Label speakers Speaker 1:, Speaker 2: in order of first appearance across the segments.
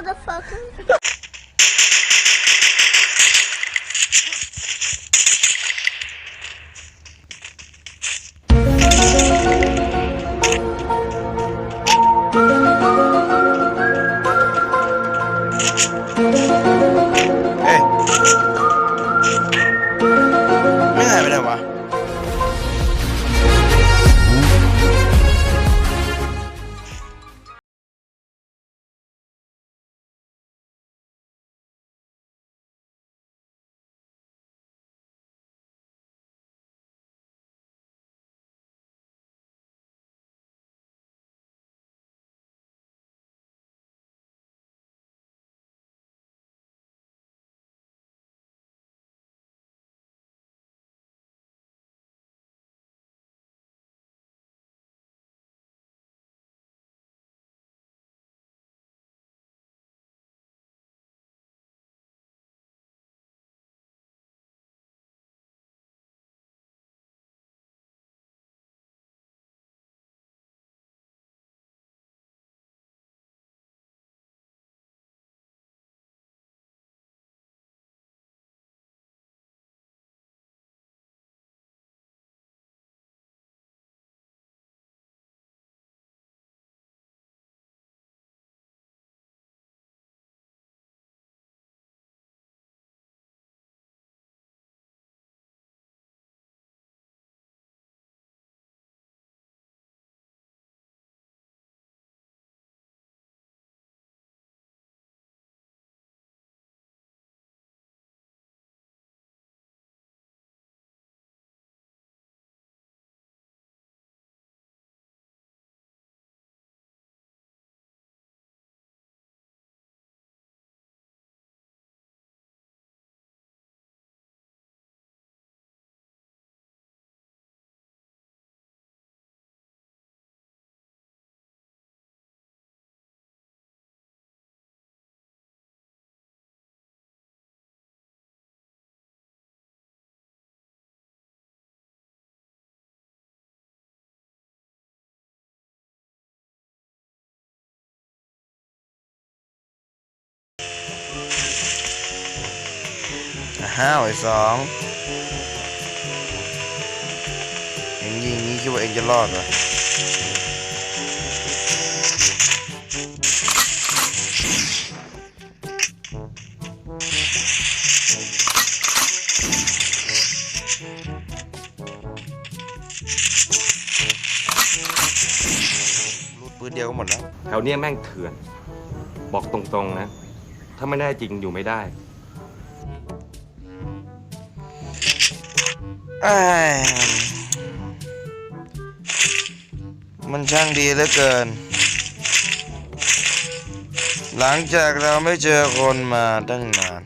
Speaker 1: motherfucker.
Speaker 2: เห้าวไอ้สองเองยิงงี้คิดว่าเองจะรอดเหรอรูดปืนเดียวก็หมดแล้ว
Speaker 3: แถวเนี้ยแม่งเถื่อน บอกตรงๆนะ ถ้าไม่ได้จริงอยู่ไม่ได้
Speaker 2: มันช่างดีเหลือเกิน หลังจากเราไม่เจอคนมาตั้งนาน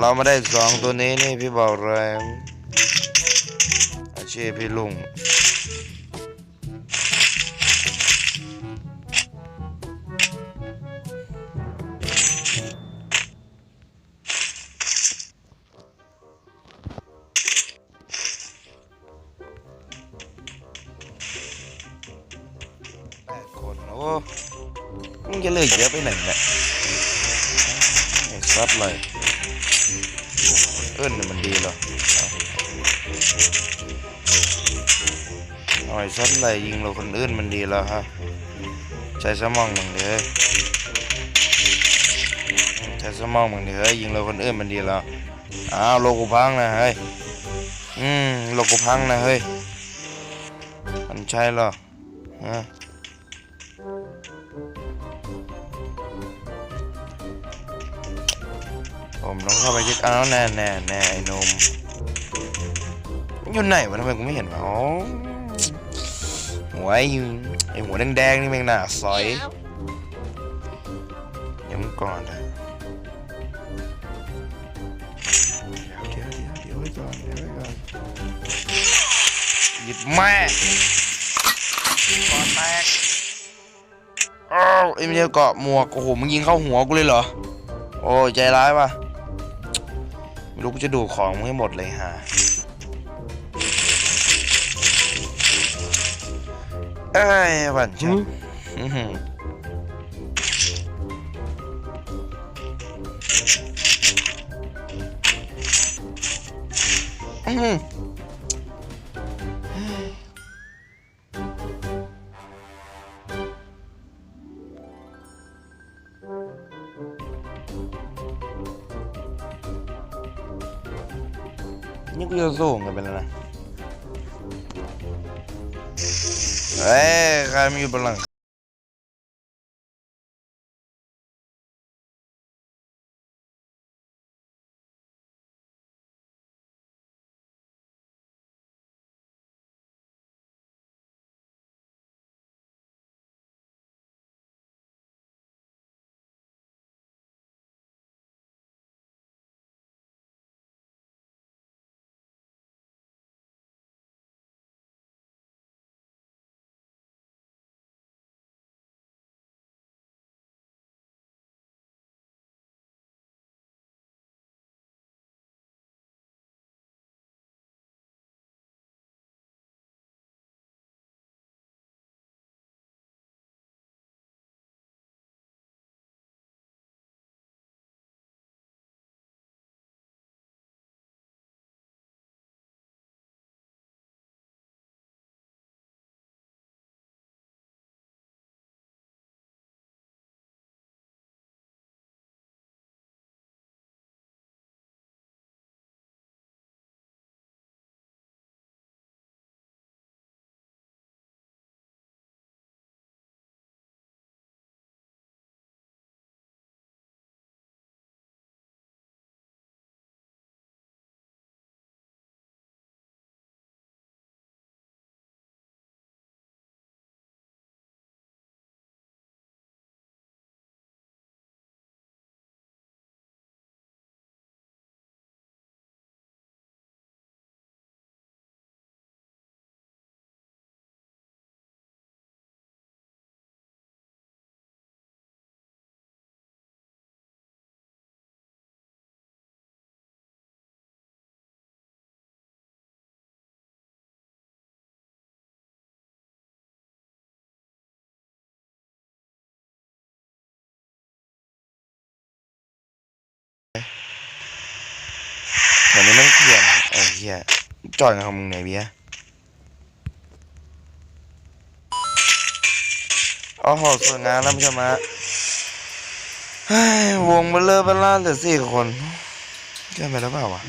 Speaker 2: เรามาได้สองตัวนี้นี่พี่บอกเลยอาชีพพี่ลุง โอ้มึงจะเลือกเยอะไปไหนเนี่ยไอ้ซัดเลยเอิ้นเนี่ยมันดีเหรอเอาเอาไอ้ซัดเลยยิงเราคนอื่นมันดีแล้วฮะใช้สมองมึงเด้อใช้สมองมึงเด้อยิงเราคนอื่นมันดีแล้วอ้าวโลกูพังนะเฮ้ยอืมโลกูพังนะเฮ้ยมันใช่เหรอฮะ ผมต้องเข้าไปยึดเอาแน่แน่แน่ไอ้นมอยู่ไหนวะทำไมกูไม่เห็นวะอ๋อหัวไอ้ไอ้หัวแดงๆนี่แม่งน่าซอยเดี๋ยวมึงก่อนนะเดี๋ยวเดี๋ยวเดี๋ยวเดี๋ยวไว้ก่อนเดี๋ยวไว้ก่อนหยิบแม่ก่อนแตกอ้าวไอ้เมียเกาะหมวกโอ้โหมึงยิงเข้าหัวกูเลยเหรอโอ้ใจร้ายว่ะ ลูกจะดูของให้หมดเลยฮะไอ้หวานชันอืม นี่กูจะส่งกันไปแล้วนะ เฮ้ยใครมีอยู่บนหลัง เหมือนนี้มันเกี่ยนไอ้เหี้ยจอดกับมึงไหนเบียโอ้โหสวยงามแล้วผู้ชมฮะเฮ้วงเบลเลอร์เบลล่าเหลือสี่คนเกินไปแล้วเปล่าวะ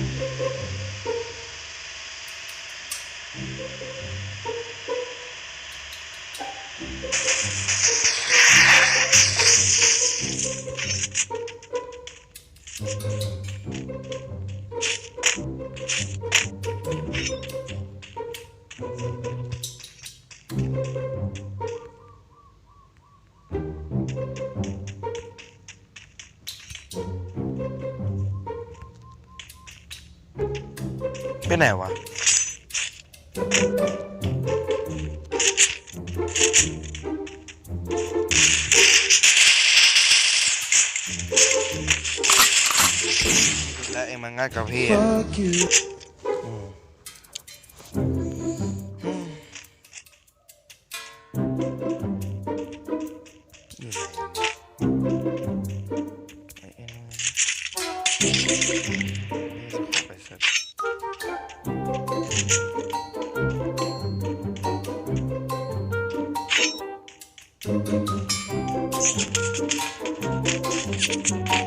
Speaker 2: ไปไหนวะและเองมันง่ายกับพี่
Speaker 1: Thank you.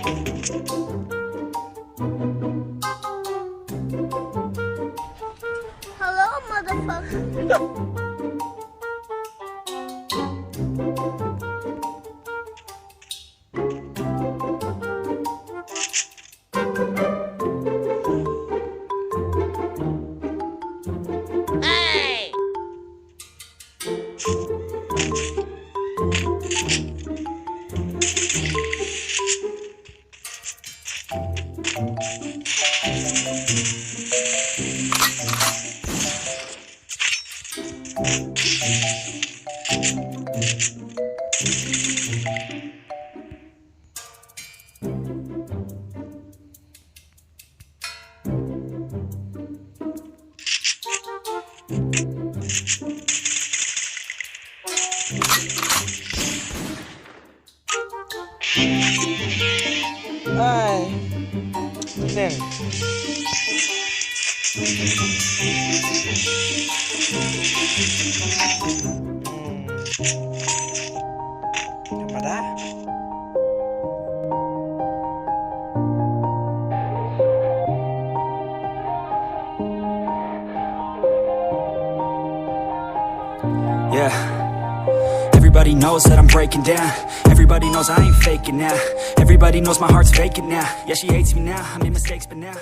Speaker 2: ไอ้เด่
Speaker 1: Everybody knows that I'm breaking down. Everybody knows I ain't faking now. Everybody knows my heart's vacant now. Yeah, she hates me now. I made mistakes, but now.